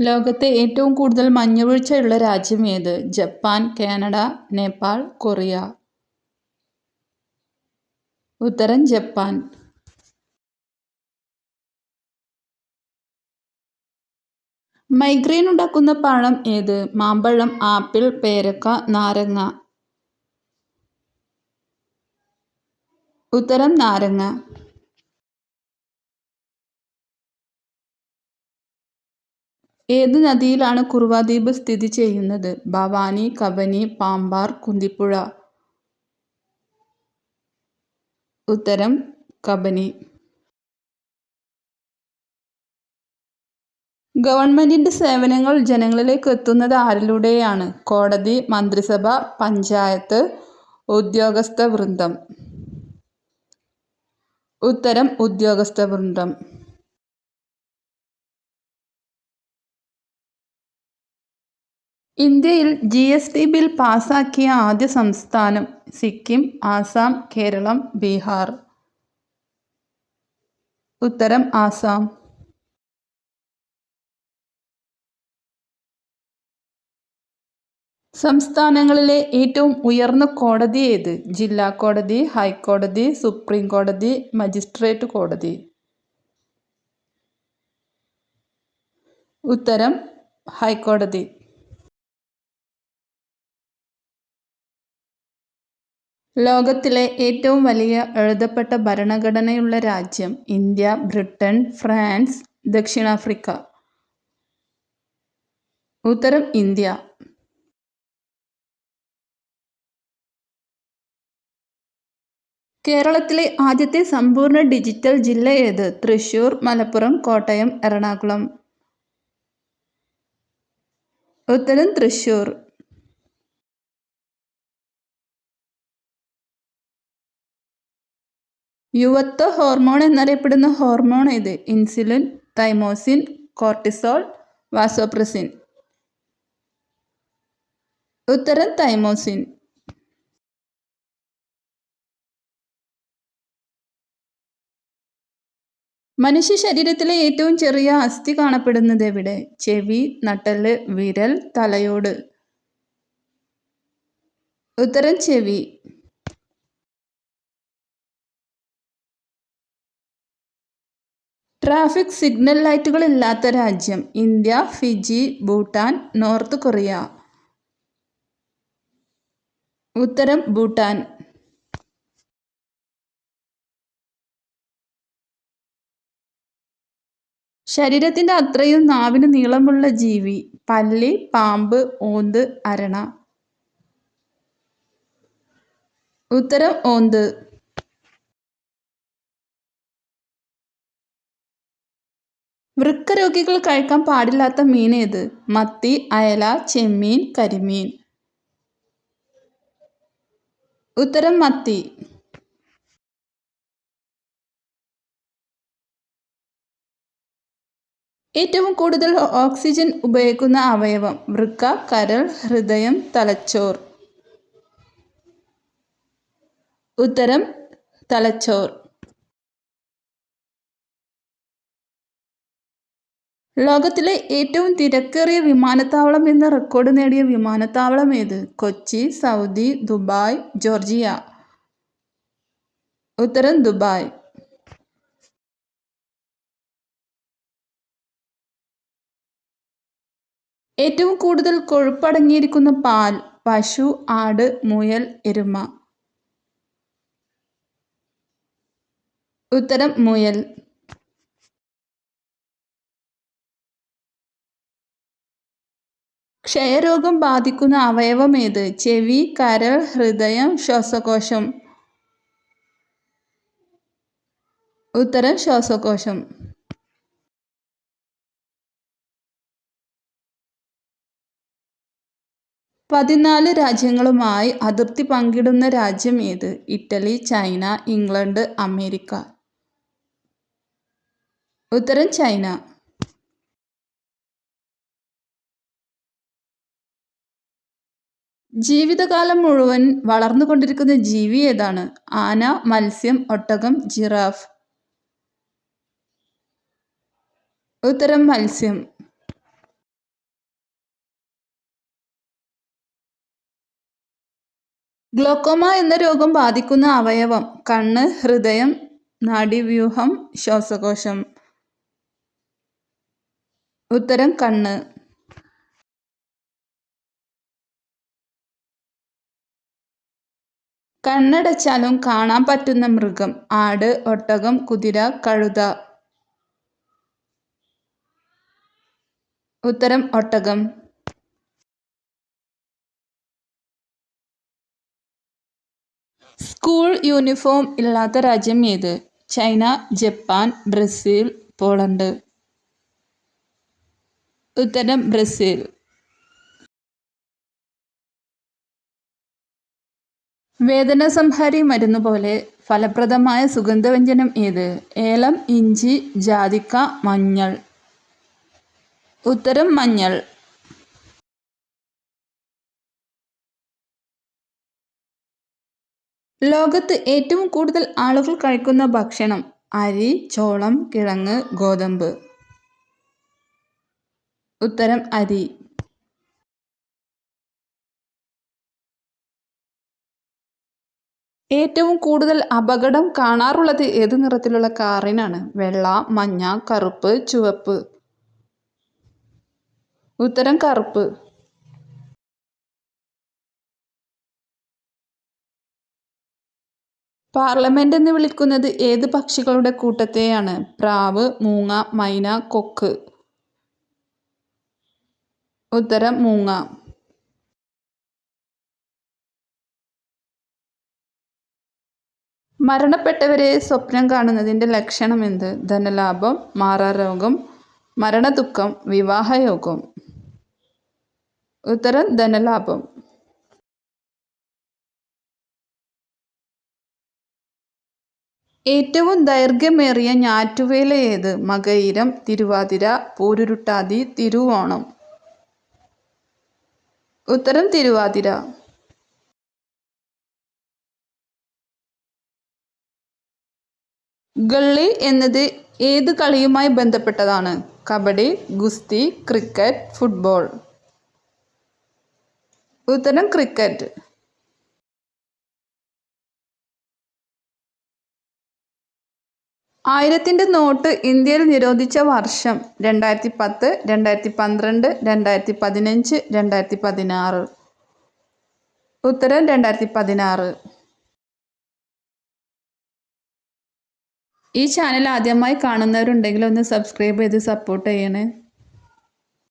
ലോകത്തെ ഏറ്റവും കൂടുതൽ മഞ്ഞുവീഴ്ചയുള്ള രാജ്യം ഏത്? Japan Canada Nepal Korea. ഉത്തരം ജപ്പാൻ. മൈഗ്രെയിൻ ഉണ്ടാക്കുന്ന പഴം ഏത്? മാമ്പഴം ആപ്പിൾ പേരക്ക നാരങ്ങ. ഉത്തരം നാരങ്ങ. ഏത് നദിയിലാണ് കുറുവ ദ്വീപ് സ്ഥിതി ചെയ്യുന്നത്? ഭവാനി കബനി പാമ്പാർ കുന്തിപ്പുഴ. ഉത്തരം കബനി ഗവൺമെന്റിന്റെ സേവനങ്ങൾ ജനങ്ങളിലേക്ക് എത്തുന്നത് ആരിലൂടെയാണ്? കോടതി മന്ത്രിസഭ പഞ്ചായത്ത് ഉദ്യോഗസ്ഥ വൃന്ദം ഉത്തരം ഉദ്യോഗസ്ഥ വൃന്ദം ഇന്ത്യയിൽ ജി എസ് ടി ബിൽ പാസാക്കിയ ആദ്യ സംസ്ഥാനം സിക്കിം ആസാം കേരളം ബീഹാർ. ഉത്തരം ആസാം. സംസ്ഥാനങ്ങളിലെ ഏറ്റവും ഉയർന്ന കോടതി ഏത്? ജില്ലാ കോടതി ഹൈക്കോടതി സുപ്രീം കോടതി മജിസ്ട്രേറ്റ് കോടതി. ഉത്തരം ഹൈക്കോടതി. ലോകത്തിലെ ഏറ്റവും വലിയ എഴുതപ്പെട്ട ഭരണഘടനയുള്ള രാജ്യം ഇന്ത്യ ബ്രിട്ടൻ ഫ്രാൻസ് ദക്ഷിണാഫ്രിക്ക. ഉത്തരം ഇന്ത്യ. കേരളത്തിലെ ആദ്യത്തെ സമ്പൂർണ ഡിജിറ്റൽ ജില്ല ഏത്? തൃശൂർ മലപ്പുറം കോട്ടയം എറണാകുളം. ഉത്തരം തൃശൂർ യുവത്വ ഹോർമോൺ എന്നറിയപ്പെടുന്ന ഹോർമോൺ ഇത് ഇൻസുലിൻ തൈമോസിൻ കോർട്ടിസോൾ വാസോപ്രസിൻ. ഉത്തരം തൈമോസിൻ. മനുഷ്യ ശരീരത്തിലെ ഏറ്റവും ചെറിയ അസ്ഥി കാണപ്പെടുന്നത് എവിടെ? ചെവി നട്ടൽ വിരൽ തലയോട്. ഉത്തരം ചെവി. ട്രാഫിക് സിഗ്നൽ ലൈറ്റുകൾ ഇല്ലാത്ത രാജ്യം India Fiji Bhutan North Korea. ഉത്തരം ഭൂട്ടാൻ. ശരീരത്തിന്റെ അത്രയും നാവിന് നീളമുള്ള ജീവി പല്ലി പാമ്പ് ഓന്ത് അരണ. ഉത്തരം ഓന്ത്. വൃക്ക രോഗികൾ കഴിക്കാൻ പാടില്ലാത്ത മീൻ ഏത് മത്തി അയല ചെമ്മീൻ കരിമീൻ. ഉത്തരം മത്തി. ഏറ്റവും കൂടുതൽ ഓക്സിജൻ ഉപയോഗിക്കുന്ന അവയവം വൃക്ക കരൾ ഹൃദയം തലച്ചോർ. ഉത്തരം തലച്ചോർ. ലോകത്തിലെ ഏറ്റവും തിരക്കേറിയ വിമാനത്താവളം എന്ന റെക്കോർഡ് നേടിയ വിമാനത്താവളം ഏത്? Kochi Saudi Dubai Georgia. ഉത്തരം ദുബായ്. ഏറ്റവും കൂടുതൽ കൊഴുപ്പടങ്ങിയിരിക്കുന്ന പാൽ പശു ആട് മുയൽ എരുമ. ഉത്തരം മുയൽ. ക്ഷയരോഗം ബാധിക്കുന്ന അവയവം ഏത് ചെവി കരൾ ഹൃദയം ശ്വാസകോശം. ഉത്തരം ശ്വാസകോശം. പതിനാല് രാജ്യങ്ങളുമായി അതിർത്തി പങ്കിടുന്ന രാജ്യം ഏത്? Italy China England America. ഉത്തരം ചൈന. ജീവിതകാലം മുഴുവൻ വളർന്നുകൊണ്ടിരിക്കുന്ന ജീവി ഏതാണ്? ആന മത്സ്യം ഒട്ടകം ജിറാഫ്. ഉത്തരം മത്സ്യം. ഗ്ലോക്കോമ എന്ന രോഗം ബാധിക്കുന്ന അവയവം. കണ്ണ് ഹൃദയം നാഡിവ്യൂഹം ശ്വാസകോശം. ഉത്തരം കണ്ണ്. കണ്ണടച്ചാലും കാണാൻ പറ്റുന്ന മൃഗം. ആട് ഒട്ടകം കുതിര കഴുത. ഉത്തരം ഒട്ടകം. സ്കൂൾ യൂണിഫോം ഇല്ലാത്ത രാജ്യം ഏത്? China Japan Brazil Poland. ഉത്തരം ബ്രസീൽ. വേദനസംഹാരി മരുന്ന് പോലെ ഫലപ്രദമായ സുഗന്ധവ്യഞ്ജനം ഏത്? ഏലം ഇഞ്ചി ജാതിക്ക മഞ്ഞൾ. ഉത്തരം മഞ്ഞൾ. ലോകത്ത് ഏറ്റവും കൂടുതൽ ആളുകൾ കഴിക്കുന്ന ഭക്ഷണം അരി ചോളം കിഴങ്ങ് ഗോതമ്പ്. ഉത്തരം അരി. ഏറ്റവും കൂടുതൽ അപകടം കാണാറുള്ളത് ഏത് നിറത്തിലുള്ള കാറിനാണ്? വെള്ള മഞ്ഞ കറുപ്പ് ചുവപ്പ്. ഉത്തരം കറുപ്പ്. പാർലമെന്റ് എന്ന് വിളിക്കുന്നത് ഏത് പക്ഷികളുടെ കൂട്ടത്തെയാണ്? പ്രാവ് മൂങ്ങ മൈന കൊക്ക്. ഉത്തരം മൂങ്ങ. മരണപ്പെട്ടവരെ സ്വപ്നം കാണുന്നതിന്റെ ലക്ഷണം എന്ത്? ധനലാഭം മാറാരോഗം മരണദുഃഖം വിവാഹയോഗം. ഉത്തരം ധനലാഭം. ഏറ്റവും ദൈർഘ്യമേറിയ ഞാറ്റുവേല ഏത്? മകയിരം തിരുവാതിര പൂരുരുട്ടാതി തിരുവോണം. ഉത്തരം തിരുവാതിര. ഗള്ളി എന്നത് ഏത് കളിയുമായി ബന്ധപ്പെട്ടതാണ്? കബഡി ഗുസ്തി ക്രിക്കറ്റ് ഫുട്ബോൾ. ഉത്തരം ക്രിക്കറ്റ്. ആയിരത്തിന്റെ നോട്ട് ഇന്ത്യയിൽ നിരോധിച്ച വർഷം രണ്ടായിരത്തി പത്ത് രണ്ടായിരത്തി പന്ത്രണ്ട് രണ്ടായിരത്തി പതിനഞ്ച് രണ്ടായിരത്തി പതിനാറ് ഉത്തരം രണ്ടായിരത്തി പതിനാറ് ഈ ചാനൽ ആദ്യമായി കാണുന്നവരുണ്ടെങ്കിൽ ഒന്ന് സബ്സ്ക്രൈബ് ചെയ്ത് സപ്പോർട്ട് ചെയ്യണേ.